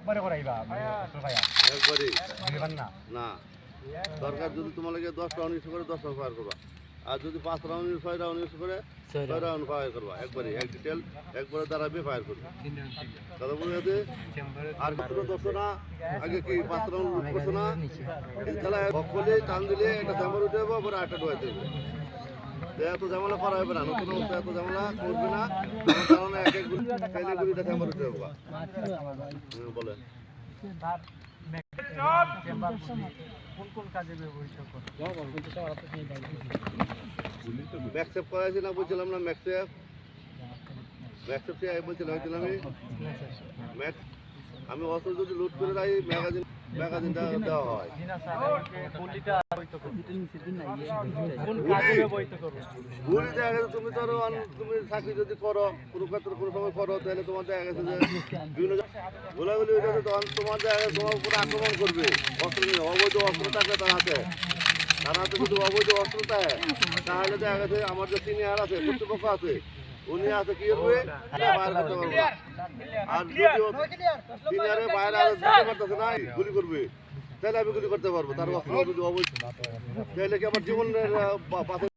একবারে করাইবা মানে ভাইয়া। বুঝবেন না। না। সরকার যদি তোমার লাগে দশ রাউন্ড ইউজ করে দশ রাউন্ড ফায়ার করবা। আর যদি পাঁচ রাউন্ড ছয় রাউন্ড ইউজ করে ছয় রাউন্ড ফায়ার করবা একবারই এক ডিটেল একবারে দাঁড়াবে ফায়ার করবে কথা বলে যাতে আর মাত্র দশ না। আগে কি পাঁচ রাউন্ড করছ না? খেলায় বকলে টান দিলে একটা জামার উঠে যাব আবার আটটা ঢোয়াই দেবে। তো এত ঝামেলা করা হবে না। নতুন অবস্থা এত ঝামেলা করবে না। বলেন। কোন কোন কাজে ব্যবহৃত করো? করাইছি না বলছিলাম না ম্যাকসেপ? ম্যাকসেপ থেকে আমি বলছিলাম বলছিলাম আমি? ম্যাক্স আমি অস্ত্র যদি লুট করে রাখি ম্যাগাজিন ম্যাগাজিনটা দেওয়া হয়। তুমি করো, কোনো ক্ষেত্রে করো, তাহলে তোমার হয়ে তোমার তোমার আক্রমণ করবে। অস্ত্র নিয়ে অবৈধ অস্ত্র থাকবে তার হাতে। তার হাতে যদি অবৈধ অস্ত্র তাহলে আমার যে সিনিয়র আছে, কর্তৃপক্ষ আছে উনি আছে কি করবে বাইরে করতে পারবে। আর যদি সিনিয়রে বাইরে আর দিতে পারতেছে না গুলি করবে। তাহলে আমি গুলি করতে পারব তার অবশ্যই যদি তাহলে কি আমার জীবনের পাশে